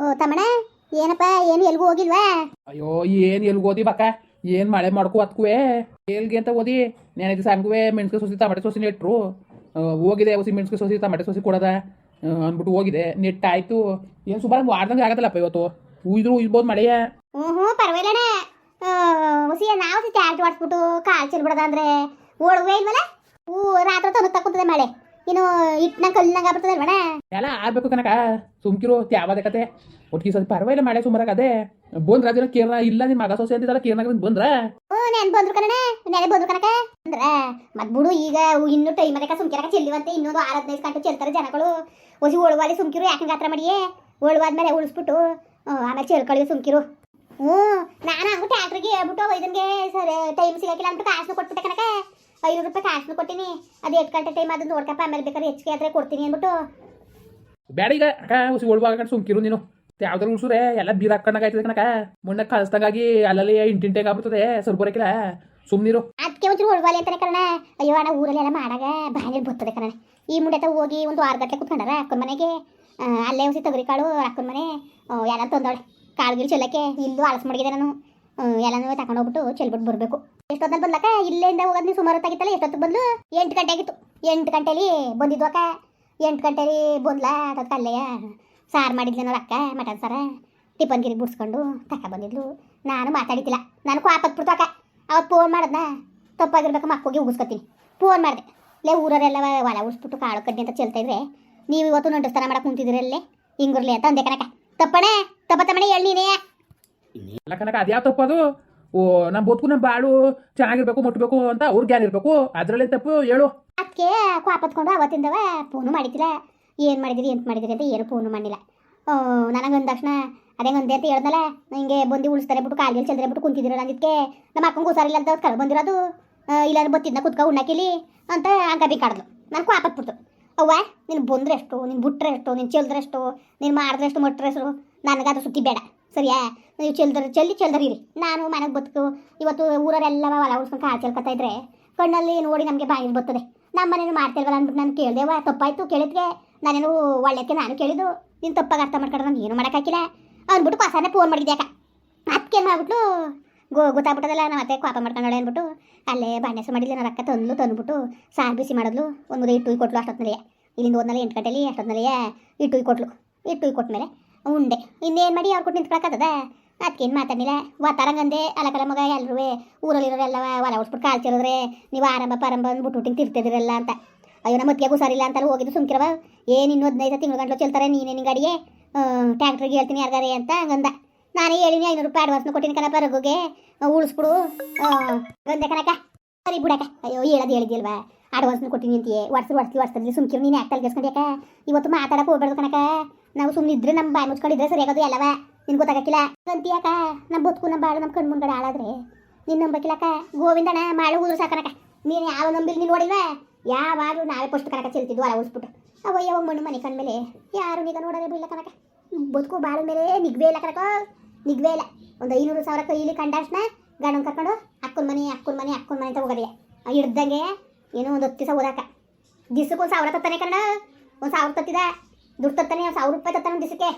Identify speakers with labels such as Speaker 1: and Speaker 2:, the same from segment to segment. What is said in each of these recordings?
Speaker 1: ಓ ತಮ್ಮಣ ಏನಪ್ಪ ಏನು ಎಲ್ಗೂ ಹೋಗಿಲ್ವಾ?
Speaker 2: ಅಯ್ಯೋ ಏನು ಎಲ್ಲಿ ಓದಿ ಬಕ್ಕ? ಏನು ಮಳೆ ಮಾಡ್ಕೊ ಅತ್ಕುವೆ ಎಲ್ಗೆ ಅಂತ ಓದಿ ನೆನೆದು ಸಂಗುವೆ ಮೆಣಸು ಸೊಸಿ ತಮಟೆ ಸೊಸಿ ನೆಟ್ರು ಹೋಗಿದೆ ಹೊಸಿ ಮೆಣಸು ಸೊಸಿ ತಮಟೆ ಸೊಸಿ ಕೊಡದ. ಅಂದ್ಬಿಟ್ಟು ಹೋಗಿದೆ. ನೆಟ್ ಆಯ್ತು ಏನು ಸುಮಾರು ವಾಡ್ದಂಗೆ ಆಗತ್ತಲ್ಲಪ್ಪ ಇವತ್ತು? ಉಯ್ದ್ರು ಉಯ್ಬೋದು ಮಳೆಯ?
Speaker 1: ಹ್ಞೂ ಹ್ಞೂ ಪರವಾಗಿಲ್ಲಣ್ಣ. ಹುಸಿ ನಾವು ಟ್ಯಾಕ್ಟ್ ಹೊಡ್ಸ್ಬಿಟ್ಟು ಕಾಲು ಚೆಲ್ಬಿಡದ ಅಂದ್ರೆ ಓಡುವೆ ಇಲ್ವಲ್ಲ? ಹೂ ರಾತ್ರಿ ತನಕ ತಕ್ಕುತ್ತದೆ ಮಳೆ. ಇನ್ನು ಇಟ್ನ ಕಲ್ಲಿನಾಗ ಆಗ್ಬಿಡ್ತದೆ ಅಲ್ವಣ
Speaker 2: ಎಲ್ಲ ಆಗ್ಬೇಕು ಕನಕ ಸುಮ್ಕಿರು ತ್ಯಾವದ ಕತೆ. ಒಟ್ಟಿಗೆ ಸ್ವಲ್ಪ ಪರವಾಗಿಲ್ಲ ಮಳೆ ಸುಮಾರಾಗ ಅದೇ. ಬಂದ್ರ ಅದೇನೋ ಕೇರಳ ಇಲ್ಲ ನಿಮ್ ಮಗ ಸೊಸೆ ಅಂತಿದ್ದಲ್ಲ ಕೇರಳ ಬಂದ್ರ?
Speaker 1: ಹ್ಞೂ ನೆನ್ ಬಂದ್ರು ಕಣ ನೆನೆ ಬಂದ್ರು ಕನಕ ಅಂದ್ರ ಮತ್ ಬಿಡು ಈಗ ಇನ್ನೂ ಟೈಮ್ ಅದಕ್ಕೆ ಸುಮ್ಕಿರಾಗ ಚೆಲ್ಲಿವಂತೆ. ಇನ್ನೊಂದು ಆರು ಹದಿನೈದು ಗಂಟೆ ಚೆಲ್ತಾರೆ ಜನಗಳು. ಒಸಿ ಒಳವಾಲಿ ಸುಮ್ಕಿರು ಯಾಕೆ ಗಾತ್ರ ಮಾಡಿಯೇ? ಒಳವಾದ್ಮೇಲೆ ಉಳಿಸ್ಬಿಟ್ಟು ಆಮೇಲೆ ಚೆಲ್ಕೊಳ್ಳಿ ಸುಮ್ಕಿರು. ಹ್ಞೂ ನಾನು ಹಂಗು ಟ್ಯಾಕ್ಟ್ರಿಗೆ ಹೇಳ್ಬಿಟ್ಟು ಇದನ್ಗೆ ಸರಿ ಟೈಮ್ ಸಿಗಕ್ಕಿಲ್ಲ ಅಂದ್ಬಿಟ್ಟು ಕಾಸು ಕೊಟ್ಬಿಟ್ಟೆ ಕನಕ ಐನೂರು ರೂಪಾಯಿ ಕಾಸು ಕೊಟ್ಟಿನಿ. ಅದು ಎಷ್ಟು ಗಂಟೆ ಟೈಮ್ ಅದನ್ನ ನೋಡ್ಕಪ್ಪ ಆಮೇಲೆ ಬೇಕಾದ್ರೆ ಹೆಚ್ಚಿಗೆ ಆದ್ರೆ ಕೊಡ್ತೀನಿ ಅಂದ್ಬಿಟ್ಟು.
Speaker 2: ಬೇಡ ಈಗ. ಅಕ್ಕ ಸುಮ್ಕಿರು ನೀನು. ಯಾವ್ದಾರು ಉಸುರೆ ಎಲ್ಲ ಬೀರ್ ಹಾಕೊಂಡಾಗ ಆಯ್ತದೆ ಕಣಕ ಮುಂದೆ ಕಳಿಸ್ದಂಗಾಗಿ ಅಲ್ಲಲ್ಲಿ ಇಂಟಿಂಟೆಗೆ ಆಗ್ಬಿಡ್ತದೆ ಸ್ವಲ್ಪ ಬರೋಕಿಲ್ಲ ಸುಮ್ನಿರು
Speaker 1: ಅದಕ್ಕೆ ಒಂಚೂರು ಹೊಳ್ಬಾಲಿ ಅಂತಾನೆ ಕಣ ಅಯ್ಯೋ ಅಣ್ಣ ಊರಲ್ಲಿ ಎಲ್ಲ ಮಾಡಾಗ ಬಾಯಲ್ಲಿ ಬರ್ತದೆ ಕಣ ಈ ಮುಂಡೆ ಹೋಗಿ ಒಂದು ಆರು ಗಂಟೆ ಕುತ್ಕೊಂಡಾರ ಅಕ್ಕನ ಮನೆಗೆ. ಅಲ್ಲೇ ಹೊಸಿ ತೊಗರಿ ಕಾಳು ಅಕ್ಕನ ಮನೆ. ಎಲ್ಲ ತಂದವಳೆ. ಕಾಳುಗಿಲ್ ಚೆಲ್ಲಕ್ಕೆ ಇಲ್ಲೂ ಆಲಸ್ ಮಡಗಿದೆ ನಾನು. ಎಲ್ಲನೂ ತಗೊಂಡು ಹೋಗ್ಬಿಟ್ಟು ಚೆಲ್ಬಿಟ್ಟು ಬರಬೇಕು. ಎಷ್ಟೊತ್ತಲ್ಲಿ ಬಂದ್ಲಕ್ಕ? ಇಲ್ಲಿಂದ ಹೋಗೋದು ನೀವು ಸುಮಾರು ಹೊತ್ತಾಗಿತ್ತಲ್ಲ ಎಷ್ಟೊತ್ತು ಬಂದು ಎಂಟು ಗಂಟೆ ಆಗಿತ್ತು. ಎಂಟು ಗಂಟೆಲಿ ಬಂದಿದ್ವು ಅಕ್ಕ. ಎಂಟು ಗಂಟೆಲಿ ಬಂದ್ಲಾ ಅಲ್ಲೇ ಸಾರು ಮಾಡಿದ್ಲೇನೋ ಅಕ್ಕ, ಮಟನ್ ಸಾರ. ಟಿಫನ್ ಗಿರಿ ಬಿಡ್ಸ್ಕೊಂಡು ತಕ ಬಂದಿದ್ಲು. ನಾನು ಮಾತಾಡಿದ್ದಿಲ್ಲ. ನಾನು ಕಾಪತ್ಬಿಡ್ತು ಅಕ್ಕ. ಅವತ್ತು ಫೋನ್ ಮಾಡದ್ನ? ತಪ್ಪಾಗಿರ್ಬೇಕು, ಮಕ್ಕೋಗಿ ಉಗಿಸ್ಕೊತೀನಿ. ಫೋನ್ ಮಾಡಿದೆ. ಲೇ ಊರರೆಲ್ಲ ಹೊಲ ಉಳಿಸ್ಬಿಟ್ಟು ಕಾಳು ಕಡ್ಡಿ ಅಂತ ಚೆಲ್ತಾ ಇದ್ರೆ, ನೀವು ಇವತ್ತು ನಂಟಸ್ತಾನ ಮಾಡಕ್ಕೆ ಕುಂತಿದ್ರಲ್ಲೇ ಹಿಂಗಿರ್ಲಿ ಅಂತ ಅಂದೆ ಕನಕ ತಪ್ಪಣೆ? ತಪ್ಪ ತಮ್ಮಣೆ ಹೇಳಿ ನೀನೇ.
Speaker 2: ಅಲ್ಲ ಕನಕ ಅದ್ಯಾವ ತಪ್ಪು ಅದು? ಓ ನಮ್ಮ ಬದುಕು ನಮ್ಮ ಬಾಳು ಚೆನ್ನಾಗಿರ್ಬೇಕು, ಮುಟ್ಬೇಕು ಅಂತ ಅವ್ರ ಜ್ಞಾನ ಇರ್ಬೇಕು. ಅದ್ರಲ್ಲಿ ತಪ್ಪು? ಹೇಳು.
Speaker 1: ಅದಕ್ಕೆ ಕ್ವಾಪತ್ಕೊಂಡು ಅವತ್ತಿಂದವ ಫೋನು ಮಾಡಿದ್ದಿಲ್ಲ. ಏನು ಮಾಡಿದಿರಿ, ಎಂತ ಮಾಡಿದಿರಿ ಅಂತ ಏನು ಫೋನು ಮಾಡಿಲ್ಲ ನನಗೆ ಅಂದ ತಕ್ಷಣ ಅದೇ ಒಂದೇ ಅಂತ ಹೇಳ್ದಲ್ಲ, ಹಿಂಗೆ ಬಂದು ಉಳಿಸ್ತಾರೆ ಬಿಟ್ಟು ಕಾಲ್ಗೆ ಚಲ್ದ್ರೆ ಬಿಟ್ಟು ಕುಂತಿದ್ರು ಅಂದಿದ್ದಕ್ಕೆ ನಮ್ಮ ಅಕ್ಕಂಗೆ ಹುಷಾರಿಲ್ಲ ಅಂತ ಕರ್ ಬಂದಿರೋದು. ಇಲ್ಲಾರು ಬತ್ತಿದ್ನ ಕುತ್ಕ ಉಣ್ಣಾಕಿಲಿ ಅಂತ ಅಂಕ ಬೇಕಾಡ್ದು ನಾನು ಕ್ವಾಪತ್ಬಿಡ್ತು ಅವ್ವ, ನಿನ್ ಬಂದ್ರೆ ಎಷ್ಟು ನಿನ್ ಬಿಟ್ರೆ ಎಷ್ಟು ನಿನ್ ಚೆಲ್ದ್ರೆ ಎಷ್ಟು ನಿನ್ ಮಾಡಿದ್ರೆ ಎಷ್ಟು ಮಟ್ರೆ ಎಷ್ಟು ನನಗದು ಸುತ್ತಿ ಬೇಡ. ಸರಿಯಾ? ನೀವು ಚೆಲ್ದ್ರೆ ಚೆಲ್ಲಿ ಚೆಲ್ದರಿರಿ ನಾನು ಮನೆಗೆ ಬದುಕು ಇವತ್ತು ಊರರೆಲ್ಲ ಹೊಲ ಉಳ್ಸ್ಕೊಂಡು ಕಾಲು ಚೆಲ್ಕೊತಾ ಇದ್ರೆ. ಕಣ್ಣಲ್ಲಿ ನೋಡಿ ನಮಗೆ ಬಾಯಿಗೆ ಬರ್ತದೆ. ನಮ್ಮ ಮನೇನು ಮಾಡ್ತಿಲ್ವಲ್ಲ ಅಂದ್ಬಿಟ್ಟು ನಾನು ಕೇಳ್ದೇವ ತಪ್ಪಾಯ್ತು ಕೇಳಿದ್ರೆ ನಾನೇನು ಒಳ್ಳೆಕ್ಕೆ ನಾನು ಕೇಳಿದ್ದು. ನೀನು ತಪ್ಪಾಗಿ ಅರ್ಥ ಮಾಡ್ಕೊಂಡ್ರೆ ನಾನು ಏನು ಮಾಡೋಕ್ಕಾಗಿಲ್ಲ ಅಂದ್ಬಿಟ್ಟು ಹೊಸನೇ ಫೋನ್ ಮಾಡಿದ್ದೆ ಅಕ್ಕ ಅದಕ್ಕೆ ಏನು ಮಾಡ್ಬಿಟ್ಟು ಗೋ, ಗೊತ್ತಾಗ್ಬಿಟ್ಟದಲ್ಲ ನಮ್ಮ ಮತ್ತೆ ಕೋಪ ಮಾಡ್ಕೊಂಡಳೆ ಅಂದ್ಬಿಟ್ಟು. ಅಲ್ಲೇ ಬಾಣ್ಯಸ ಮಾಡಿದ್ಲು, ನಾನು ಅಕ್ಕ ತಂದ್ಲು, ತಂದ್ಬಿಟ್ಟು ಸಾರು ಬಿಸಿ ಮಾಡಿದ್ಲು. ಒಂದು ಮುದ್ದೆ ಇಟ್ಟು ಕೊಟ್ಲು ಅಷ್ಟೊತ್ತಿನಲ್ಲೇ ಇಲ್ಲಿಂದ ಹೋದ್ಮೇಲೆ ಎಂಟು ಗಂಟೆಲಿ ಅಷ್ಟೊತ್ತಿನಲ್ಲೇ ಇಟ್ಟು ಕೊಟ್ಲು. ಇಟ್ಟು ಕೊಟ್ಮೇಲೆ ಉಂಡೆ. ಇನ್ನೇನು ಮಾಡಿ ಅವ್ರು ಕೊಟ್ಟು ನಿಂತ್ಕೊಳಕ್ಕದ ಅದಕ್ಕೇನು ಮಾತಾಡಿಲ್ಲ ವಾತಾರಂಗಂದೆ ಅಲಕಲ ಮಗ ಎಲ್ಲರೂ ಊರಲ್ಲಿರೋರೆಲ್ಲ ಹೊಲ ಉಡ್ಸ್ಬಿಟ್ಟು ಕಾಲ್ಚಿರೋದ್ರೆ ನೀವು ಆರಂಭ ಪಾರಂಭ ಅಂದ್ಬಿಟ್ಟು ಹುಟ್ಟಿಗೆ ತಿರ್ತಿದ್ರಲ್ಲ ಅಂತ. ಅಯ್ಯೋ ನಮ್ಮ ಮತ್ತಿಗೆ ಹುಷಾರಿಲ್ಲ ಅಂತಲ್ಲ ಹೋಗಿದ್ದು ಸುಮ್ಕಿರವ. ಏನು ಇನ್ನೂ ಹದಿನೈದು ತಿಂಗಳು ಗಂಟಲು ಚೆಲ್ತಾರೆ, ನೀನೇ ನಿನ್ನ ಗಾಡಿಗೆ ಟ್ಯಾಕ್ಟ್ರಿಗೆ ಹೇಳ್ತೀನಿ ಯಾರಿಗಾರೆ ಅಂತ ಹಂಗಂದ. ನಾನೇ ಹೇಳಿನಿ, ಐನೂರು ರೂಪಾಯಿ ಅಡ್ವಾನ್ಸ್ನ ಕೊಟ್ಟಿನಿ ಕಣಪ್ಪ ರಘುಗೆ. ಉಳಿಸ್ಬಿಡು. ಗಂದೆ ಕಣಕ ಸರಿ ಬಿಡಕ್ಕ. ಅಯ್ಯೋ, ಹೇಳೋದು ಹೇಳಿದ್ಯಲ್ವಾ? ಅಡ್ವಾನ್ಸ್ನ ಕೊಟ್ಟಿನಿ ಅಂತೀಯೇ. ಒಡ್ಸಿ ಒಡ್ಸಿ ವಾಟ್ಸಲ್ಲಿ ಸುಮ್ಕಿರು, ನೀನು ಯಾಕೆ ತಲೆಗೆಸ್ಕೊಂಡ್ಯಾಕ ಇವತ್ತು ಮಾತಾಡಕ್ಕೆ ಹೋಗ್ಬಾರ್ದು ಕನಕ ನಾವು ಸುಮ್ಮನೆ ಇದ್ರೆ ನಮ್ಮ ಬಾಯಿ ಮುಚ್ಕೊಂಡಿದ್ರೆ ಸರಿಯಾಗೋದು ಎಲ್ಲವ? ನಿನ್ ಗೊತ್ತಾಗಕ್ಕಿಲ್ಲ? ಅಂತೀಯಾಕ ನಮ್ಮ ಬದುಕು ನಮ್ಮ ಬಾಳು ನಮ್ಮ ಕಣ್ಣು ಮುಂದ್ಗಡೆ ಹಾಳಾದ್ರೆ. ನಿನ್ ನಂಬಕ್ಕಿಲ್ಲಕ್ಕ ಗೋವಿಂದಣ್ಣ ಮಾಡು ಉದ್ರು ಸಾಕನಕ ನೀನು ಯಾವ ನಂಬಿಲ್ ನೀನು ನೋಡಿಲ್ವಾ? ಯಾವಾಗಲೂ ನಾವೇ ಪಸ್ಟ್ ಕನಕ ಚೆಲ್ತಿದ್ವು ಅಲ್ಲ ಉಳಿಸ್ಬಿಟ್ಟು. ಅವ ಯಾವ ಮಣ್ಣು ಮನೆ ಕಂಡ್ಮೇಲೆ ಯಾರು ನೀಗ ನೋಡೋದೇ ಬಿಲ್ಲ ಕನಕ ಬದುಕು ಬಾಳು ಮೇಲೆ ನಿಗ್ವೇ ಇಲ್ಲ ಕನಕ ನಿಗ್ವೇ ಇಲ್ಲ. ಒಂದು ಐನೂರು ಸಾವಿರ ಕೈಲಿ ಕಂಡಾಕ್ಷಣ ಗಂಡನ್ ಕರ್ಕೊಂಡು ಅಕ್ಕನ ಮನೆ ಅಕ್ಕನ ಮನೆ ಅಕ್ಕನ ಮನೆ ಅಂತ ಹೋಗೋದೇ ಹಿಡ್ದಂಗೆ ಏನೋ ಒಂದು ಹತ್ತು ದಿವಸ ಓದಾಕ ದಿಸಕ್ಕೆ ಒಂದು ಸಾವಿರ ತತ್ತಾನೆ ಕನ್ನಡ ಒಂದು ಸಾವಿರ ತತ್ತಿದ. ದುಡ್ಡು ಸಾವಿರ ರೂಪಾಯಿ ತತ್ತಾನ ದಿಸಕ್ಕೆ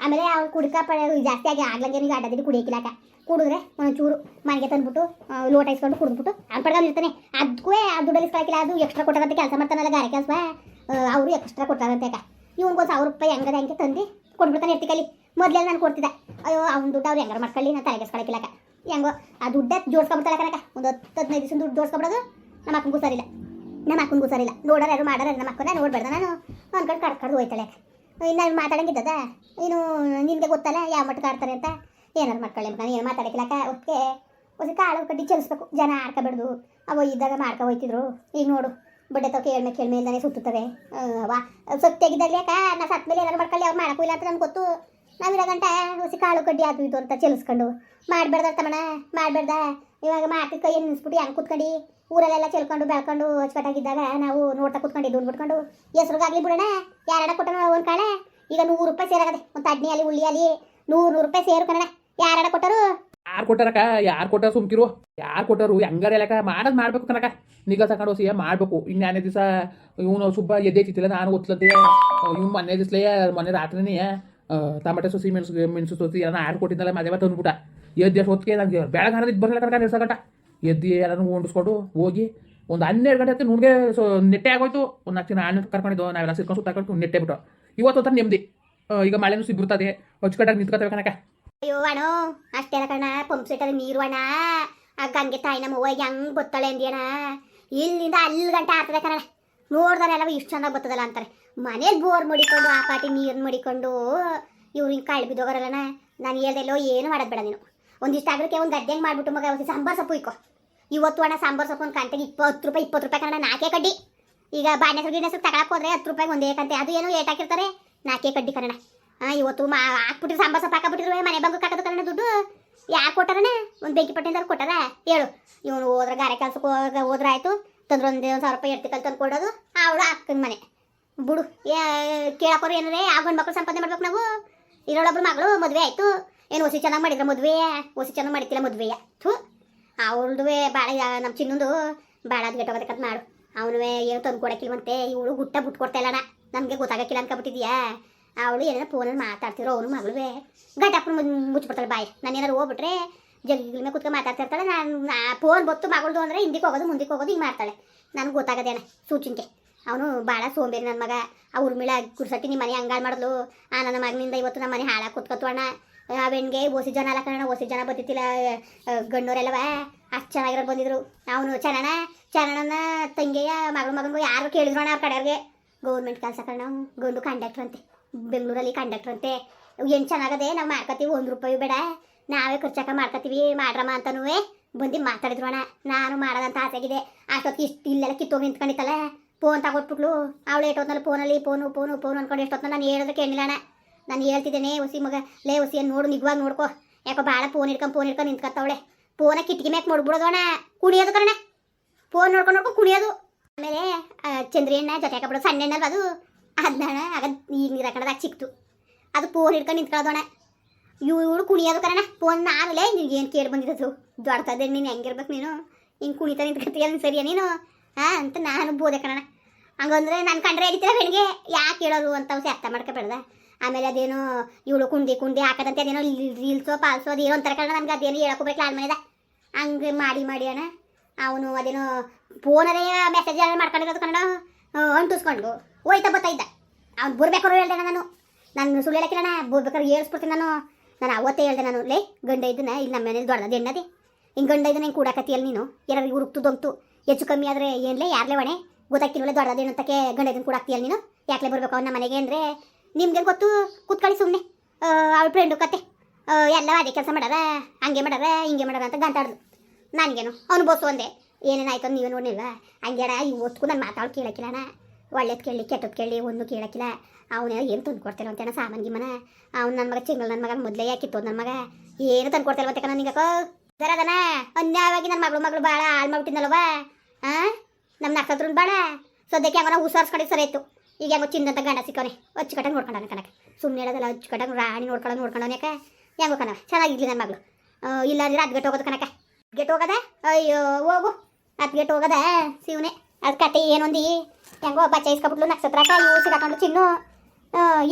Speaker 1: ಆಮೇಲೆ ಅವ್ನು ಕುಡ್ಕ ಜಾಸ್ತಿ ಆಗಿ ಆಗ್ಲಂಗೆ ನೀವು ಕುಡಿಯಕ್ಕಿಲ್ಲಾಕ ಕುಡಿದ್ರೆ ಒಂದು ಒಂಚೂರು ಮನೆಗೆ ತಂದ್ಬಿಟ್ಟು ಲೋಟ ಇಸ್ಕೊಂಡು ಕುಡಿದ್ಬಿಟ್ಟು ಅವ್ನು ಪಡ್ಕೊಂಡು ಇರ್ತಾನೆ. ಅದಕ್ಕೂ ಆ ದುಡ್ಡಲ್ಲಿ ಇಸ್ಕೊಳಕಿಲ್ಲ, ಅದು ಎಕ್ಸ್ಟ್ರಾ ಕೊಟ್ಟಾಗ ಕೆಲಸ ಮಾಡ್ತಾನಲ್ಲ, ಗಾರೆ ಕೆಲಸ. ಅವರು ಎಕ್ಸ್ಟ್ರಾ ಕೊಟ್ಟಾಗತ್ತೆ ಅಕ್ಕ. ಇವ್ನಿಗೊಂದು ಸಾವಿರ ರೂಪಾಯಿ ಹೆಂಗದ ಹೆಂಗೆ ತಂದು ಕೊಟ್ಬಿಡ್ತಾನೆ ಇರ್ತಿಕಲಿ ಮೊದಲೆಲ್ಲ ನಾನು ಕೊಡ್ತಿದ್ದೆ. ಅಯ್ಯೋ, ಅವ್ನ ದುಡ್ಡು ಅವ್ರು ಹೆಂಗಾರ ಮಾಡ್ಕೊಳ್ಳಿ, ನಾನು ತಲೆಗೆಸ್ಕೊಳಕಿಲ್ಲಕ ಹೆಂಗೋ, ಆ ದುಡ್ಡ ಜೋಡ್ಸ್ಕೊಬಿಡ್ತಾಳೆ ಕನಕ ಒಂದು ಹತ್ತು ಹದಿನೈದು ದಿವ್ಸ ದುಡ್ಡು ಜೋಡ್ಸ್ಕೊಬಿಡೋದು, ನಮ್ಮ ಅಕ್ಕಂಗೂ ಸರಿಲ್ಲ ನಮ್ಮ ಅಕ್ಕನ ಸರಿಲ್ಲ ನೋಡೋರು ಯಾರು ಮಾಡೋರು ನಮ್ಮ ಅಕ್ಕನ ನೋಡ್ಬಾರ್ದು. ನಾನು ಅನ್ಕೊಂಡು ಕಡ್ಕಡ್ದು ಹೋಯ್ತಾಳೆ. ಇನ್ನು ಮಾತಾಡಂಗಿದ್ದದ? ಇನ್ನು ನಿನಗೆ ಗೊತ್ತಲ್ಲ? ಯಾವ ಮಟ್ಟ ಆಡ್ತಾರೆ ಅಂತ? ಏನಾರು ಮಾಡ್ಕೊಳ್ಳಿ ನಾನು ಏನು ಮಾತಾಡಕ್ಕಿಲ್ಲಕ್ಕ ಓಕೆ ಒಂದು ಕಾಳು ಕಡ್ಡಿ ಚಲಿಸ್ಬೇಕು. ಜನ ಆಡ್ಕೊಬೇಡ್ದು. ಅವ ಇದ್ದಾಗ ಮಾಡ್ಕೊ ಹೋಯ್ತಿದ್ರು. ಈಗ ನೋಡು, ಬಡ್ಡೆ ತೋಕೆ ಕೇಳ್ಮೆ ಕೇಳ್ಮೇಲ್ದಾನೆ ಸುತ್ತುತ್ತವೆ. ವಾ ಸತ್ಯಾಗಿದ್ದಾಗಲೇ ಅಕ್ಕ, ನಾ ಸತ್ ಮೇಲೆ ಏನಾರು ಮಾಡ್ಕೊಳ್ಳಿ. ಅವ್ರು ಮಾಡಕ್ಕೂ ಇಲ್ಲ ಅಂತ ನಮ್ಗೆ ಗೊತ್ತು. ನಾವಿರೋ ಗಂಟ ಹೊಸಿ ಕಾಳು ಕಡ್ಡಿ ಅದು ಇದು ಅಂತ ಚೆಲ್ಸ್ಕೊಂಡು. ಮಾಡ್ಬೇಡ್ದ ತಮ್ಮಣ್ಣ ಮಾಡಬಾರ್ದ? ಇವಾಗ ಮಾಡ್ತಿ ಕೈ ನಿನ್ಸ್ಬಿಟ್ಟು ಹೆಂಗೆ ಕುತ್ಕೊಂಡು? ಊರಲ್ಲೆಲ್ಲ ಚೆಲ್ಕೊಂಡು ಬೆಳ್ಕೊಂಡು ಅಚ್ಚುಕಟ್ಟಾಗಿದ್ದಾಗ ನಾವು ನೋಡ್ತಾ ಕುತ್ಕೊಂಡು ದುಡ್ಡು ಬಿಟ್ಕೊಂಡು ಹೆಸ್ರಿಗಾಗ್ಲಿ ಬಿಡೋಣ ಯಾರಡ ಕೊಟ್ಟನ ಒಂದು ಕಾಳೆ? ಈಗ ನೂರು ರೂಪಾಯಿ ಸೇರಾಗದೆ, ಒಂದು ಉಳ್ಳಿ ಅಲ್ಲಿ ನೂರು ನೂರು ರೂಪಾಯಿ ಸೇರು ಕನ್ನಡ ಯಾರಡ ಕೊಟ್ಟರು?
Speaker 2: ಯಾರು ಕೊಟ್ಟಾರಕ್ಕ? ಯಾರು ಕೊಟ್ಟಾರ ಸುಮ್ಕಿರು? ಯಾರು ಕೊಟ್ಟರು? ಹೆಂಗಾರ ಎಲ್ಲಕ ಮಾಡೋದು ಮಾಡ್ಬೇಕು ಕನಕ ನಿಗ ತಗೊಂಡು ಹೋಸಿ ಮಾಡಬೇಕು. ಇನ್ನೇ ದಿವಸ ಇವನು ಸುಬ್ಬ ಎದ್ದೈತಿಲ್ಲ ನಾನು ಒತ್ತಲದ್ದೆ ಇವ್ ಮೊನ್ನೆ ದಿವ್ಸಲೇ, ಮೊನ್ನೆ ರಾತ್ರಿನೇ ಟಮಾಟೆ ಸೊಸಿ, ಮೆಣಸು ಮೆಣಸು ಸೊಸಿ ಆರು ಕೊಟ್ಟಿದ್ದಲ್ಲ, ಮದುವೆ ತಂದ್ಬಿಟ್ಟ. ಎದ್ದು ಹೊತ್ತಿಗೆ ನನಗೆ ಬೆಳಗ್ಗೆ ಇದು ಬರಲ್ಲ ಕನಕ ನಿಲ್ಸಕಂಟ ಎದ್ದು ಎಲ್ಲನೂ ಹೊಂಡಿಸ್ಕೊಂಡು ಹೋಗಿ ಒಂದು ಹನ್ನೆರಡು ಗಂಟೆ ಹತ್ತಿ ನುಣ್ಗೆ ಸೊ ನೆಟ್ಟೆ ಆಗೋಯ್ತು. ಒಂದು ನಾಲ್ಕು ಜನ ಆನೆ ಕರ್ಕೊಂಡಿದ್ದು. ನಾವೆಲ್ಲ ಸಿರ್ಕೊಂಡು ಸುತ್ತಾಕೊಂಡು ನೆಟ್ಟೆ ಬಿಟ್ಟು. ಇವತ್ತು ಒಂಥರ ನೆಮ್ಮದಿ. ಈಗ ಮಳೆನೂ ಸಿಗ್ಬಿಡ್ತದೆ. ಅಚ್ಚುಕಟ್ಟಾಗಿ ನಿಂತ್ಕೊತೇವೆ ಕಣಕ
Speaker 1: ಅಯ್ಯೋ ಅಣ್ಣ ಅಷ್ಟೆಲ್ಲ ಕಣ ಪಂಪ್ ಅಲ್ಲಿ ನೀರು ಅಣ್ಣ. ಆ ಗಂಗೆ ತಾಯಿ ನಮ್ಮ ಅವ್ವಗೆ ಹೆಂಗ್ ಬತ್ತಾಳೆ ಅಂದಿಯಣ ಇಲ್ಲಿಂದ ಅಲ್ಲಿ ಗಂಟೆ ಆಗ್ತದೆ ಕಣ ನೋಡ್ದಾರೆ ಎಲ್ಲ ಇಷ್ಟು ಚೆನ್ನಾಗಿ ಬತ್ತದಲ್ಲ ಅಂತಾರೆ. ಮನೇಲಿ ಬೋರ್ ಮಡಿಕೊಂಡು, ಆ ಪಾಟಿ ನೀರು ಮಡಿಕೊಂಡು, ಇವ್ರು ಹಿಂಗೆ ಕಾಳು ಬಿದ್ದೋಗರಲ್ಲಣ್ಣ. ನಾನು ಹೇಳ್ದೆಲ್ಲೋ ಏನು ಮಾಡೋದು ಬೇಡ ನೀನು. ಒಂದಿಷ್ಟು ಆಗಲಿಕ್ಕೆ ಒಂದು ಗದ್ದೆಂಗೆ ಮಾಡಿಬಿಟ್ಟು ಮಗ, ಒಂದು ಸಾಂಬಾರು ಸೊಪ್ಪು ಇಕ್ಕೋ ಇವತ್ತು ಅಣ್ಣ ಸಾಂಬಾರು ಸೊಪ್ಪು ಒಂದು ಕಂಟೆಗೆ ಇಪ್ಪತ್ತು ರೂಪಾಯಿ ಇಪ್ಪತ್ತು ರೂಪಾಯಿ ಕಣ ನಾಲ್ಕೇ ಕಡ್ಡಿ. ಈಗ ಬಾಣ್ಯಸರು ಗಿಣ್ಣಸರು ತಗೊಳಕ್ಕೆ ಹೋದ್ರೆ ಹತ್ತು ರೂಪಾಯಿಗೆ ಒಂದೇ ಕಂತೆ. ಅದು ಏನು ಏಟ್ ಹಾಕಿರ್ತಾರೆ, ನಾಲ್ಕೇ ಕಡ್ಡಿ ಕಣ ಹಾಂ ಇವತ್ತು ಮಾ ಹಾಕ್ಬಿಟ್ಟಿರು ಸಾಂಬಾರು ಸೊಪ್ಪು ಹಾಕಬಿಟ್ಟಿರು ಮನೆ ಬಂಗು ಹಾಕೋದು ಕಣ ದುಡ್ಡು. ಯಾಕೆ ಕೊಟ್ಟಾರಣ್ಣ ಒಂದು ಬೆಂಕಿ ಪಟ್ಟಿಂದ ಕೊಟ್ಟಾರ? ಹೇಳು. ಇವನು ಹೋದ್ರೆ ಗಾರೆ ಕೆಲಸಕ್ಕೆ ಹೋದ್ರೆ ಆಯಿತು ತಂದ್ರೆ ಒಂದು ಸಾವಿರ ರೂಪಾಯಿ ಎಡ್ತಿಕಲ್ ತಂದು ಕೊಡೋದು. ಅವಳು ಹಾಕಿದ ಮನೆ. ಬಿಡು ಕೇಳಕ್ಕೋರು ಏನಾರೇ, ಆ ಗಂಡು ಮಕ್ಕಳು ಸಂಪಾದನೆ ಮಾಡ್ಬೇಕು ನಾವು. ಇರೋಳೊಬ್ರು ಮಗಳು ಮದುವೆ ಆಯಿತು. ಏನು ಒಸಿ ಚೆನ್ನಾಗಿ ಮಾಡಿದ್ರೆ ಮದುವೆ? ಒಸಿ ಚೆನ್ನಾಗಿ ಮಾಡಿತ್ತಿಲ್ಲ ಮದುವೆಯ ಥೂ ಅವ್ರದ್ದು ಭಾಳ ನಮ್ಮ ಚಿನ್ನಂದು ಭಾಳ ಅದು ಮಾಡು. ಅವನು ಏನು ತಂದು ಕೊಡಕ್ಕಿಲ್ವಂತೆ ಇವಳು ಹುಟ್ಟ ಬಿಟ್ಟು ಅಣ್ಣ ನನಗೆ ಗೊತ್ತಾಗಕ್ಕಿಲ್ಲ ಅನ್ಕೊಬಿಟ್ಟಿದ್ಯಾ? ಅವಳು ಏನೇನೋ ಫೋನಲ್ಲಿ ಮಾತಾಡ್ತಿರೋ ಅವನು ಮಗಳುವೆ. ಗಂಟಪ್ಪನ ಮುಚ್ಚಿಬಿಡ್ತಾಳೆ ಬಾಯಿ. ನಾನು ಏನಾದ್ರು ಹೋಗ್ಬಿಟ್ರೆ ಜಗ್ಗಿಗಳ ಮೇಲೆ ಕುತ್ಕೊಂಡು ಮಾತಾಡ್ತಿರ್ತಾಳೆ. ನಾನು ಫೋನ್ ಬತ್ತು ಮಗಳದು ಅಂದರೆ ಹಿಂದಿಗೆ ಹೋಗೋದು ಮುಂದಕ್ಕೆ ಹೋಗೋದು ಹಿಂಗೆ ಮಾಡ್ತಾಳೆ. ನನಗೆ ಗೊತ್ತಾಗದೇನ ಸೂಚಿಂಕೆ. ಅವನು ಭಾಳ ಸೋಂಬೇರಿ ನನ್ನ ಮಗ. ಆ ಉರ್ಮಿಳ ಕುರ್ಸಟ್ಟಿ ನಿಮ್ಮ ಮನೆ ಹಂಗಾಳು ಮಾಡಿದ್ಲು. ಆ ನನ್ನ ಮಗನಿಂದ ಇವತ್ತು ನಮ್ಮ ಮನೆ ಹಾಳಾಗಿ ಕೂತ್ಕೊತು ಆ ಬೆಣ್ಗೆ ಓಸಿ ಜನ ಅಲ್ಲ ಕಣ ಓಸಿ ಜನ ಬತ್ತಿತ್ತಿಲ್ಲ ಗಣ್ಣವರೆಲ್ಲವ ಅಷ್ಟು ಚೆನ್ನಾಗಿರೋ ಬಂದಿದ್ರು. ಅವನು ಚರಣ ಚರಣನ ತಂಗಿಯ ಮಗಳು ಮಗನಿಗೂ ಯಾರು ಕೇಳಿದ್ರು ಅಣ್ಣ ಅವ್ರ ಕಡೆಯವ್ರಿಗೆ. ಗೌರ್ಮೆಂಟ್ ಕೆಲಸ ಕಣ ಗಂಡು ಕಂಡಕ್ಟ್ರ್ ಅಂತೆ. ಬೆಂಗಳೂರಲ್ಲಿ ಕಂಡಕ್ಟ್ರ್ ಅಂತೆ. ಏನು ಚೆನ್ನಾಗದೆ ನಾವು ಮಾಡ್ಕೊತೀವಿ ಒಂದು ರೂಪಾಯಿ ಬೇಡ. ನಾವೇ ಖರ್ಚಾಕ ಮಾಡ್ಕೊತೀವಿ ಮಾಡ್ರಮ್ಮ ಅಂತನೂ ಬಂದು ಮಾತಾಡಿದ್ರು ಅಣ್ಣ. ನಾನು ಮಾಡೋದಂತ ಆಸೆಗಿದೆ. ಅಷ್ಟೊತ್ತಿಗೆ ಇಷ್ಟು ಇಲ್ಲೆಲ್ಲ ಕಿತ್ತೋಗಿ ನಿಂತ್ಕೊಂಡಿತ್ತಲ್ಲ. ಫೋನ್ ತಗೊಟ್ಬಿಟ್ಲು. ಅವಳು ಎಷ್ಟೊತ್ತಲ್ಲಿ ಫೋನಲ್ಲಿ ಫೋನು ಫೋನು ಫೋನು ಅಂದ್ಕೊಂಡು ಎಷ್ಟೊತ್ತ ನಾನು ಹೇಳಿದ್ರೆ ಕೇಳಿಲ್ಲ ಅಣ್ಣ. ನಾನು ಹೇಳ್ತಿದ್ದೇನೆ ಹುಸಿ ಮಗ. ಲೇ ಹೊಸಿ ನೋಡು ನಿಗ್ವಾಗಿ ನೋಡ್ಕೋ. ಯಾಕೋ ಭಾಳ ಫೋನ್ ಹಿಡ್ಕೊಂಡು ಫೋನ್ ಹಿಡ್ಕೊಂಡು ನಿಂತ್ಕೊತಾವಳೆ ಫೋನ ಕಿಟಕಿ ಮ್ಯಾಕ್ ಮಾಡ್ಬಿಡೋದು ಅಣ್ಣ ಕುಣಿಯೋದು ಕಣ ಫೋನ್ ನೋಡ್ಕೊಂಡು ನೋಡ್ಕೊ ಕುಣಿಯೋದು. ಆಮೇಲೆ ಚಂದ್ರಿ ಅಣ್ಣ ಜೊತೆ ಹಾಕಬಿಡೋದು ಸಣ್ಣ ಅಣ್ಣ ಅದು. ಅದನ್ನ ಆಗ ಈಗ ನೀರು ಹಾಕೋದಾಗ ಸಿಕ್ತು ಅದು ಫೋನ್ ಹಿಡ್ಕೊಂಡು ನಿಂತ್ಕೊಳ್ಳೋದು ಅಣ್ಣ ಇವಳು ಕುಣಿಯೋದು ಕಣ ಫೋನ್ ನಿನ್ಗೆ ಏನು ಕೇಳಿ ಬಂದಿದ್ದು ದೊಡ್ಡದೆ ನೀನು ಹೆಂಗಿರ್ಬೇಕು ನೀನು? ಹಿಂಗೆ ಕುಣಿತಾ ನಿಂತ್ಕೊತೀಯ ಸರಿಯಾ ನೀನು? ಹಾಂ ಅಂತ ನಾನು ಬೋದೆ ಕಣ ಹಂಗಂದ್ರೆ ನಾನು ಕಂಡ್ರೆ ಹಿಡಿತೀರ ಬೆಳಿಗ್ಗೆ ಯಾಕೆ ಹೇಳೋದು ಅಂತ ಅರ್ಥ ಮಾಡ್ಕೊಬೇಡ್ದ. ಆಮೇಲೆ ಅದೇನೋ ಇವಳು ಕುಂಡಿ ಕುಂಡಿ ಹಾಕದಂತೆ ಅದೇನೋ ರೀಲ್ಸೋ ಪಾಲ್ಸೋ ಅದೇನೋ ಅಂತಾರೆ ಕಾರಣ ನನಗೆ ಅದೇನೋ ಹೇಳಕೋಬೇಕು ಆಡ್ ಮನೆದ ಹಂಗೆ ಮಾಡಿ ಮಾಡಿ ಅಣ್ಣ. ಅವನು ಅದೇನೋ ಅದೇ ಮೆಸೇಜ್ ಮಾಡ್ಕೊಂಡಿರೋದು ಕನ್ನಡ ಅಂಟಿಸ್ಕೊಂಡು ಹೋಯ್ತಾ ಬರ್ತಾ ಇದ್ದ. ಅವ್ನು ಬರ್ಬೇಕಾರು ಹೇಳ್ದೆ ನಾನು. ನಾನು ಸುಳ್ಳು ಹೇಳಕ್ಕಿಲ್ಲ ಬರ್ಬೇಕಾದ್ರೆ ಏಳ್ಸ್ಬಿಡ್ತೀನಿ ನಾನು. ನಾನು ಅವತ್ತೇ ಹೇಳ್ದೆ ನಾನು, ಲೇ, ಗಂಡ ಇದನ್ನ ಇಲ್ಲಿ, ನಮ್ಮ ಮನೇಲಿ ದೊಡ್ಡದು ಎಣ್ಣದೆ ಹಿಂಗೆ ಗಂಡ ಇದನ್ನ ಹಿಂಗೆ ಕೂಡಕತ್ತಿಯಲ್ಲ ನೀನು? ಯಾರು ಹುಡುಕ್ತು ದೊಂಕ್ತು ಹೆಚ್ಚು ಕಮ್ಮಿ ಆದರೆ ಏನ್ಲೇ, ಯಾರ್ಲೇ ಒಣೆ ಗೊತ್ತಾಗ್ತಿಲ್ವಲ್ಲ ದೊಡ್ಡದೇನು ಅಂತಕ್ಕೆ ಗಂಡ ಇದನ್ನ ಕೂಡಾಕ್ತಿಯಲ್ಲ ನೀನು? ಯಾಕೆ ಬರ್ಬೇಕು ಅವ್ನ ಮನೆಗೆ ಅಂದರೆ ನಿಮ್ಗೆ ಗೊತ್ತು? ಕೂತ್ಕೊಳ್ಳಿ ಸುಮ್ಮನೆ ಅವಳ ಫ್ರೆಂಡು ಕತೆ. ಎಲ್ಲ ಅದೇ ಕೆಲಸ ಮಾಡಾರ ಹಂಗೆ ಮಾಡಾರ ಹಿಂಗೆ ಮಾಡಾರ ಅಂತ ಗಂಟಾಡ್ದು ನನಗೇನು? ಅವನು ಬೋಸು ಒಂದೆ. ಏನೇನಾಯ್ತು ನೀವೇ ನೋಡಿಲ್ವ ಈ ಓದ್ಕು ನಾನು ಮಾತಾಡೋ ಕೇಳಕ್ಕಿಲ್ಲ ಒಳ್ಳೇದು ಕೇಳಿ ಕೆಟ್ಟದ್ದು ಕೇಳಿ ಒಂದು ಕೇಳಕ್ಕಿಲ್ಲ. ಅವನ ಏನು ತಂದು ಕೊಡ್ತಿಲ್ಲ ಅಂತೇನ ಸಾಮಾನ್ ಗಿಮನ. ಅವ್ನು ನನ್ನ ಮಗ ಚಿಂಗಲ್ ನನ್ನ ಮಗ, ಮೊದಲೇ ಯಾಕಿತ್ತು ನನ್ನ ಮಗ. ಏನು ತಂದು ಕೊಡ್ತಿಲ್ಲ ಅಂತ ಸರ್ ಅದನ? ಅನ್ಯಾಯವಾಗಿ ನನ್ನ ಮಗಳು ಮಗಳು ಭಾಳ ಹಾಳು ಮಾಡ್ಬಿಟ್ಟಿದ್ದಲ್ವ ಹಾಂ ನಮ್ಮ ನಕ್ಕದ್ರು ಭಾಳ ಸದ್ಯಕ್ಕೆ ಹಂಗ ನಾವು ಸರಿ ಇತ್ತು ಈಗ ಹೆಂಗೋ ಚಿನ್ನಂತ ಗಂಡ ಸಿಕ್ಕವನೆ. ಅಚ್ಚುಕಟ್ಟಾಗಿ ನೋಡ್ಕೊಂಡಾನೆ ಕಣಕ್ಕೆ. ಸುಮ್ಮನೆ ಹೇಳೋದಲ್ಲ ಅಚ್ಚುಕಟ್ಟಾಗಿ ರಾಣಿ ನೋಡ್ಕೊಳ್ಳೋದು ನೋಡ್ಕೊಂಡವನೆ ಯಾಕೆ? ಹೆಂಗೋ ಕಣ ಚೆನ್ನಾಗಿರ್ಲಿ ನನ್ನ ಮಗಳು. ಇಲ್ಲ ಅಂದ್ರೆ ಅದ್ಗೆಟ್ ಹೋಗೋದು ಕನಕ ಗೆಟ್ ಹೋಗದ? ಅಯ್ಯೋ, ಹೋಗು. ಅದ್ಗೆಟ್ ಹೋಗದ ಶಿವನೆ ಅದು ಕತೆ ಏನೊಂದಿ? ಹೆಂಗೋ ಬಚ್ಚ ಇಸ್ಕೊಬಿಟ್ಲು ನಕ್ಷತ್ರ ಇವು ಸಿಗಾಕೊಂಡು ಚಿನ್ನು.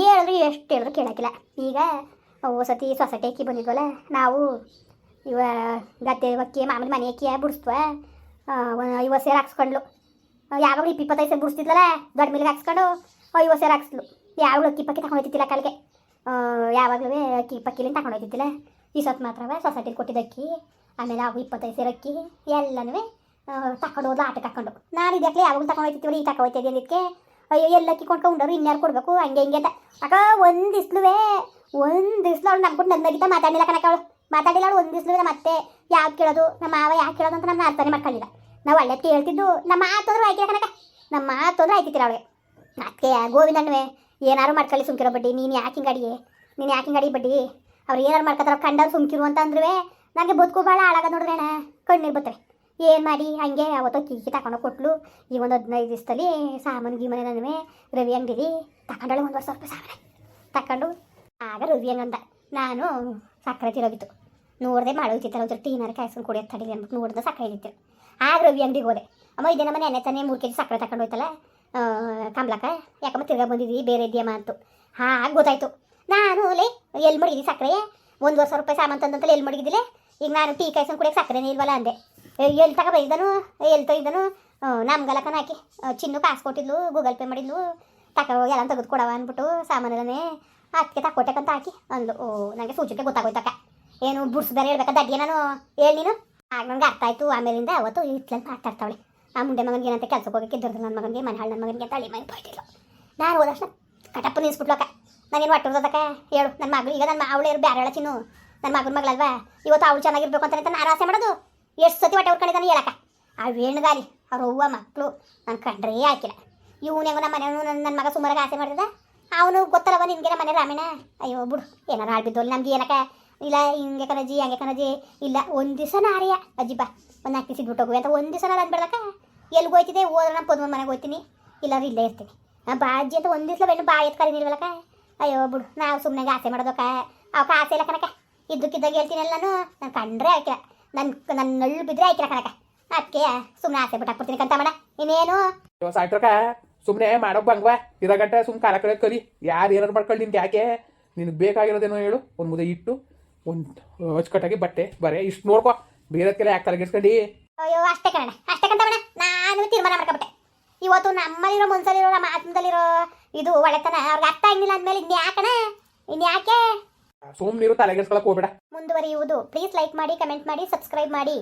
Speaker 1: ಹೇಳಿದ್ರು, ಎಷ್ಟು ಹೇಳಿದ್ರು ಕೇಳೋಕ್ಕಿಲ್ಲ. ಈಗ ಸತಿ ಸೊಸೈಟಿ ಅಕ್ಕಿ ಬಂದಿದ್ವಲ್ಲ, ನಾವು ಇವ ಗದ್ದೆ ಅಕ್ಕಿ ಮಾಮೂಲಿ ಮನೆ ಅಕ್ಕಿ ಬಿಡಿಸ್ತ್ವ ಇವ ಸೇರು ಹಾಕ್ಸ್ಕೊಂಡ್ಲು. ಯಾವಾಗಲೂ ಇಪ್ಪ ಇಪ್ಪತ್ತೈದು ಸೇರು ಬಿಡಿಸ್ತಿದ್ಲಲ್ಲ ದೊಡ್ಡ ಮಿಲ್ಗೆ ಹಾಕ್ಸ್ಕೊಂಡು ಐವತ್ತು ಸೇರು ಹಾಕ್ಸ್ಲು. ಯಾವಾಗಲೂ ಅಕ್ಕಿ ಪಕ್ಕಿ ತಗೊಂಡೋಗ್ತಿದ್ದಿಲ್ಲ ಕಾಲಿಗೆ. ಯಾವಾಗಲೂ ಅಕ್ಕಿ ಪಕ್ಕಿಲಿಂದ ತಗೊಂಡೋಗ್ತಿದ್ದಿಲ್ಲ ಈ ಸೊತ್ತು ಮಾತ್ರವ ಸೊಸೈಟಿಲಿ ಕೊಟ್ಟಿದ್ದ ಅಕ್ಕಿ. ಆಮೇಲೆ ಅವು ಇಪ್ಪತ್ತೈದು ಸೇರು ಅಕ್ಕಿ ಎಲ್ಲನೂ ತಕೊಂಡು ಹೋದ್ಲು, ಆಟಕ್ಕೆ ಹಾಕೊಂಡು ನಾನು ಇದಕ್ಕೆ ಯಾವಾಗಲೂ ತಗೊಂಡು ಹೋಗ್ತಿದ್ವಿ ಈ ತಗೊಂಡು ಹೋಗ್ತಿದ್ದೆ ಅದಕ್ಕೆ ಅಯ್ಯೋ, ಎಲ್ಲ ಅಕ್ಕಿ ಕೊಂಡ್ಕೊಂಡು ಉಂಡರು, ಇನ್ಯಾರು ಕೊಡಬೇಕು? ಹಂಗೆ, ಹಿಂಗೆ ಅಂತ. ಅಕ್ಕ, ಒಂದು ಇಸ್ಲುವೆ, ಒಂದು ಇಸ್ಲು ಅವ್ಳು ನನ್ನ ಬಗ್ಗೆ ಮಾತಾಡಿಲ್ಲ ಕಣಕ್ಕ ಅವಳು. ಮಾತಾಡಿಲ್ಲ ಅವಳು, ಒಂದು ಇಸ್ಲು ಮತ್ತೆ ಯಾಕೆ ಕೇಳೋದು? ನಮ್ಮ ಮಾವ ಯಾಕೆ ಕೇಳೋದು ಅಂತ ನಮ್ಮ ಅರ್ಥನೇ ಮಾಡ್ಕೊಳ್ಳಿಲ್ಲ ನಾವು ಒಳ್ಳೆ ಕೇಳ್ತಿದ್ದು ನಮ್ಮ ಆತಂದ್ರೆ ಆಯ್ಕೆ ಕನಕ ನಮ್ಮ ಆತಂದ್ರೆ ಆಯ್ತಿತ್ತೀರ ಅವಳಿಗೆ ಅದಕ್ಕೆ ಗೋವಿಂದಣ್ಣವೇ, ಏನಾರು ಮಾಡ್ಕೊಳ್ಳಿ ಸುಮ್ಕಿರೋ ಬಡ್ಡಿ, ನೀನು ಯಾಕೆ ಹಿಂಗೆ ಅಡಿಗೆ? ನೀನು ಯಾಕೆ ಅಡಿ ಬಡ್ಡಿ? ಅವ್ರು ಏನಾರು ಮಾಡ್ಕೊತಾರ ಕಂಡವ್ರು ಸುಮ್ಕಿರು ಅಂತ ಅಂದ್ರೆ ನನಗೆ ಬದುಕು ಭಾಳ ಹಾಳಾಗ ಅಣ್ಣ. ಕಣ್ಣೀರು ಬರ್ತವೆ ಏನು ಮಾಡಿ? ಹಂಗೆ ಅವತ್ತು ಕೀಕಿ ತಗೊಂಡು ಕೊಟ್ಲು. ಈ ಒಂದು ಹದಿನೈದು ದಿವಸದಲ್ಲಿ ಸಾಮಾನು ಗೀಮನೆ ನನವೆ ರವಿ ಅಂಗಡಿ ತಗೊಂಡಳೆ ಒಂದು ವರ್ಷ ರೂಪಾಯಿ ಸಾಮಾನು. ತಗೊಂಡು ಆಗ ರವಿ ಹಂಗಂದ. ನಾನು ಸಕ್ಕರೆ ತಿರೋಗಿತ್ತು ನೋಡಿದೆ ಮಾಡೋಯ್ತಿತ್ತಲ್ಲ ಒಂಚೂರು ಟೀನಾರ ಕಾಯಿಸ್ಕೊಂಡು ಕುಡಿಯೋದು ತಡೀಲಿ ಅಂದ್ಬಿಟ್ಟು ನೋಡ್ದೆ ಇದ್ದಿತ್ತು. ಆಗ ರವಿ ಅಂಗಡಿಗೆ ಹೋದೆ. ಅಮ್ಮ ಇದೆ ನಮ್ಮ ನೆನೆ ತಾನೇ ಮೂರು ಕೆ ಜಿ ಸಕ್ಕರೆ ತಗೊಂಡು ಹೋಯ್ತಲ್ಲ? ಕಂಬ್ಲಕ್ಕ ಯಾಕಮ್ಮ ತಿರ್ಗಾ ಬಂದಿದ್ವಿ ಬೇರೆ ಇದೆಯಮ್ಮ ಅಂತು. ಹಾಗೆ ಗೊತ್ತಾಯ್ತು. ನಾನು ಲೇ ಎಲ್ಲಿ ಮಡಗಿದ್ವಿ ಸಕ್ಕರೆ? ಒಂದು ವರ್ಷ ರೂಪಾಯಿ ಸಾಮಾನು ತಂದಂತಲ್ಲಿ ಎಲ್ಲಿ ಮಡಗಿದಿಲ್ಲ ಈಗ ನಾನು ಟೀ ಕಾಯಿಸ್ಕೊಂಡು ಕುಡಿಯೋಕೆ ಸಕ್ಕರೆನೇ ಇಲ್ವಲ್ಲ ಅಂದೆ. ಎಲ್ಲಿ ತಗೋ ಬೈದನು ಎಲ್ಲಿ ತೆಗ್ದನು ನಮ್ಗಲಕನ ಹಾಕಿ. ಚಿನ್ನು ಕಾಸು ಕೊಟ್ಟಿದ್ಲು, ಗೂಗಲ್ ಪೇ ಮಾಡಿದ್ಲು. ತಕ ಎಲ್ಲ ತೆಗೆದು ಕೊಡವ ಅಂದ್ಬಿಟ್ಟು ಸಾಮಾನೆಲ್ಲನೇ ಅದಕ್ಕೆ ತಕ್ಕೊಟ್ಟಕ್ಕಂತ ಹಾಕಿ ಅಂದ್ಲು. ಓ ನನಗೆ ಸೂಚಿಕೆ ಗೊತ್ತಾಗೋಯ್ತಕ್ಕ ಏನು ಬುಡ್ಸ್ ಬೇರೆ ಹೇಳ್ಬೇಕಾ ದಡ್ಡಿಯ ನಾನು ಹೇಳಿ ನೀನು? ಆಗ ನನಗೆ ಅರ್ಥ ಆಯ್ತು. ಆಮೇಲಿಂದ ಅವತ್ತು ಇಟ್ಲಲ್ಲಿ ಮಾತಾಡ್ತಾವಳೆ. ಆ ಮುಂದೆ ಮಗನಿಗೆ ಏನಂತ ಕೆಲಸಕ್ಕೆ ಹೋಗಕ್ಕೆ ದುರ್ದು ನನ್ನ ಮಗನಿಗೆ, ಮನೆ ಹಾಳು ನನ್ನ ಮಗನಿಗೆ ತಳಿ ಮನೆ ಪಾಯ್ತಿಲ್ಲ ನಾನು ಹೋದಷ್ಟು ಕಟಪ್ಪ ನಿಲ್ಸ್ಬಿಟ್ಲಕ್ಕ ನಾನೇನು ಒಟ್ಟದಕ್ಕ ಹೇಳು. ನನ್ನ ಮಗಳು, ಈಗ ನನ್ನ ಅವಳು ಇರೋ ಬೇರೆ ಚಿನ್ನು ನನ್ನ ಮಗನ ಮಗಳಲ್ವಾ? ಇವತ್ತು ಅವಳು ಚೆನ್ನಾಗಿರ್ಬೇಕು ಅಂತ ನಾನು ಆಸೆ ಮಾಡೋದು. ಎಷ್ಟು ಸತಿ ಹೊಟ್ಟೆ ಉಟ್ಕೊಂಡಿದ್ದಾನೆ ಹೇಳಕ್ಕ. ಆ ವೇಣುಗಾಲಿ, ಅವ್ರ ಅವ್ವ ಮಕ್ಕಳು ನಾನು ಕಂಡ್ರೇ ಹಾಕಿಲ್ಲ. ಇವನು ಹೆಂಗೋ ನಮ್ಮ ಮನೆಯವನು ನನ್ನ ನನ್ನ ಮಗ ಸುಮಾರಾಗಿ ಆಸೆ ಮಾಡಿದ ಅವನು ಗೊತ್ತಲ್ಲವ ನಿನಗೆ ನಮ್ಮ ಮನೆ ರಾಮಣ್ಣ? ಅಯ್ಯೋ ಬಿಡು. ಏನಾರು ಆಡ್ಬಿದ್ದೋಲ್ಲ ನಮ್ಗೆ ಏನಕ್ಕ? ಇಲ್ಲ, ಹಿಂಗೆ ಕಣಜಿ ಹಂಗೆ ಕಣಜಿ ಇಲ್ಲ, ಒಂದು ದಿವಸ ನಾರಿಯ ಅಜ್ಜಿ, ಬಾ. ಒಂದು ನಾಲ್ಕು ದಿವಸ ಇದ್ಬಿಟ್ಟು ಹೋಗುವೆ ಅಂತ ಒಂದು ದಿವಸ ನಾನು ಅಂದ್ಬಿಡ್ದಕ್ಕ ಎಲ್ಲಿ ಹೋಯ್ತಿದ್ದೆ? ಹೋದ್ರೆ ಪದ್ಮ ಮನೆಗೆ ಹೋಗ್ತೀನಿ ಇಲ್ಲಾಂದ್ರೆ ಇಲ್ಲೇ ಇರ್ತೀನಿ. ಬಾಜಿ ಅಂತ ಒಂದು ದಿವಸ ಬೆಣ್ಣು ಬಾಯಿ ಕರೀನಿಲ್ವಲ್ಲಕ್ಕ ಅಯ್ಯೋ, ಬಿಡು. ನಾವು ಸುಮ್ಮನೆ ಆಸೆ ಮಾಡೋದಕ್ಕ. ಅವಕ್ಕೆ ಆಸೆ ಇಲ್ಲ ಕಣಕ ಇದ್ದಕ್ಕಿದ್ದಾಗ ಹೇಳ್ತೀನಿ ನಾನು. ನಾನು ಕಂಡ್ರೆ ಹಾಕಿಲ್ಲ ನನ್ನ ನನ್ನ ನಳ್ಳು ಬಿದ್ದರೆ ಹಾಕಿಲ್ಲ ಕಣಕ ಅದಕ್ಕೆ ಸುಮ್ಮನೆ ಆಸೆ ಬಿಟ್ಟು ಹಾಕ್ಬಿಡ್ತೀನಿ ಕಂತ ಮಾಡ ಇನ್ನೇನು?
Speaker 2: ಸಾಯ್ತ್ರಕ ಸುಮ್ಮನೆ ಮಾಡೋ ಬಂಗ್ವ ಇರೋ ಗಂಟೆ ಸುಮ್ಮನೆ ಕಾಲ ಕಡೆ ಕಲಿ. ಯಾರು ಏನಾರು ಮಾಡ್ಕೊಳ್ಳಿ ನಿನ್ಗೆ ಯಾಕೆ ನಿನಗೆ ಬೇಕಾಗಿರೋದೇನೋ ಹೇಳು. ಒಂದು ಮುದ್ದೆ ಇಟ್ಟು ಒಂದು ಅಚ್ಚುಕಟ್ಟಾಗಿ ಬಟ್ಟೆ ಬರೇ ಇಷ್ಟು ನೋಡ್ಕೊ. ಬೇರೆದಕ್ಕೆಲ್ಲ ಯಾಕೆ ತಲೆಗೆಡ್ಸ್ಕೊಂಡು
Speaker 1: ಅಯ್ಯೋ ಅಷ್ಟೇ ಕಣ ಅಷ್ಟೇ ಕಂತ ಬಣ್ಣ ನಾನು ತೀರ್ಮಾನ ಮಾಡ್ಕೊಬಿಟ್ಟೆ. ಇವತ್ತು ನಮ್ಮಲ್ಲಿರೋ ಮನ್ಸಲ್ಲಿರೋ ನಮ್ಮ ಆತ್ಮದಲ್ಲಿರೋ ಇದು ಒಳೆತನ ಅವ್ರಿಗೆ ಅರ್ಥ ಆಗಿಲ್ಲ ಅಂದಮೇಲೆ ಇನ್ಯಾಕಣ ಇನ್ಯಾಕೆ
Speaker 2: ಸುಮ್ಮನಿರು ತಲೆಗೆಡ್ಸ್ಕೊಳಕ್ಕೆ ಹೋಗ್ಬೇಡ.
Speaker 1: ಮುಂದುವರಿಯುವುದು. ಪ್ಲೀಸ್ ಲೈಕ್ ಮಾಡಿ ಕಮೆಂಟ್ ಮಾಡಿ ಸಬ್ಸ್ಕ್ರೈಬ್ ಮಾಡಿ.